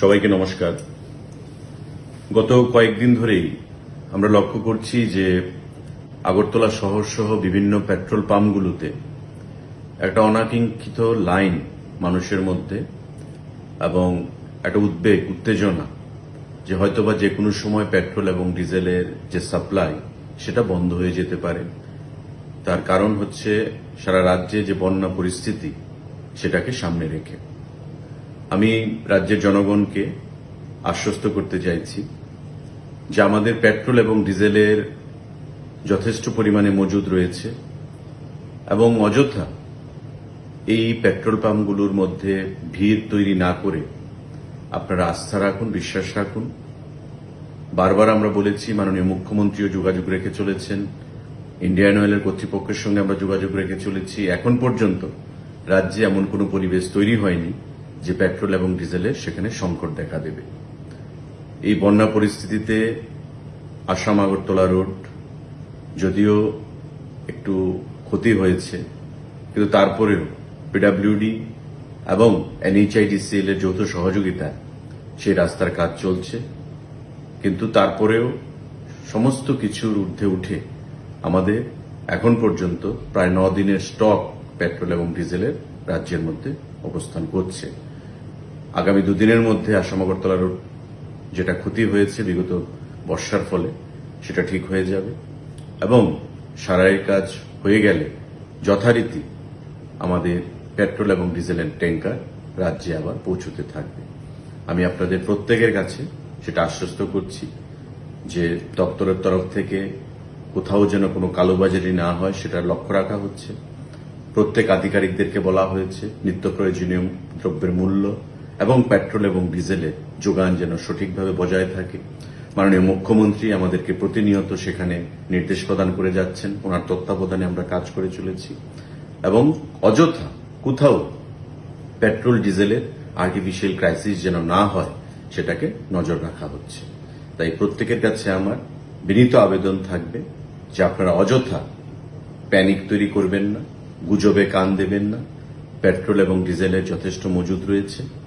সবাইকে নমস্কার। গত কয়েকদিন ধরেই আমরা লক্ষ্য করছি যে আগরতলা শহর সহ বিভিন্ন পেট্রোল পাম্পগুলোতে একটা অনাকাঙ্ক্ষিত লাইন মানুষের মধ্যে এবং একটা উদ্বেগ, উত্তেজনা যে হয়তোবা যে কোনো সময় পেট্রোল এবং ডিজেলের যে সাপ্লাই, সেটা বন্ধ হয়ে যেতে পারে। তার কারণ হচ্ছে সারা রাজ্যে যে বন্যা পরিস্থিতি, সেটাকে সামনে রেখে। আমি রাজ্যের জনগণকে আশ্বস্ত করতে চাইছি যে আমাদের পেট্রোল এবং ডিজেলের যথেষ্ট পরিমাণে মজুদ রয়েছে এবং অযথা এই পেট্রোল পাম্পগুলোর মধ্যে ভিড় তৈরি না করে আপনারা আস্থা রাখুন, বিশ্বাস রাখুন। বারবার আমরা বলেছি, মাননীয় মুখ্যমন্ত্রীও যোগাযোগ রেখে চলেছেন। ইন্ডিয়ান অয়েলের কর্তৃপক্ষের সঙ্গে আমরা যোগাযোগ রেখে চলেছি। এখন পর্যন্ত রাজ্যে এমন কোনো পরিবেশ তৈরি হয়নি। যে পেট্রোল এবং ডিজেলের সেখানে সংকট দেখা দেবে। এই বন্যা পরিস্থিতিতে আসাম আগরতলা রোড যদিও একটু ক্ষতি হয়েছে, কিন্তু তারপরেও পিডাব্লিউডি এবং এনএইচআইডিসিএল এর যৌথ সহযোগিতা সেই রাস্তার কাজ চলছে, কিন্তু তারপরেও সমস্ত কিছুর ঊর্ধ্বে উঠে আমাদের এখন পর্যন্ত প্রায় ন দিনের স্টক পেট্রোল এবং ডিজেলের রাজ্যের মধ্যে অবস্থান করছে। আগামী দুদিনের মধ্যে আসাম আগরতলা রোড যেটা ক্ষতি হয়েছে বিগত বর্ষার ফলে, সেটা ঠিক হয়ে যাবে। এবং সারাইয়ের কাজ হয়ে গেলে যথারীতি আমাদের পেট্রোল এবং ডিজেলের ট্যাঙ্কার রাজ্যে আবার পৌঁছতে থাকবে। আমি আপনাদের প্রত্যেকের কাছে সেটা আশ্বস্ত করছি যে দপ্তরের তরফ থেকে কোথাও যেন কোনো কালোবাজারি না হয় সেটার লক্ষ্য রাখা হচ্ছে। প্রত্যেক আধিকারিকদেরকে বলা হয়েছে, নিত্য প্রয়োজনীয় দ্রব্যের মূল্য এবং পেট্রোল এবং ডিজেলের যোগান যেন সঠিকভাবে বজায় থাকে। মাননীয় মুখ্যমন্ত্রী আমাদেরকে প্রতিনিয়ত সেখানে নির্দেশ প্রদান করে যাচ্ছেন। ওনার তত্ত্বাবধানে আমরা কাজ করে চলেছি। এবং অযথা কোথাও পেট্রোল, ডিজেলের আর্টিফিশিয়াল ক্রাইসিস যেন না হয়, সেটাকে নজর রাখা হচ্ছে। তাই প্রত্যেকের কাছে আমার বিনীত আবেদন থাকবে যে আপনারা অযথা প্যানিক তৈরি করবেন না, গুজবে কান দেবেন না, পেট্রোল এবং ডিজেলের যথেষ্ট মজুদ রয়েছে।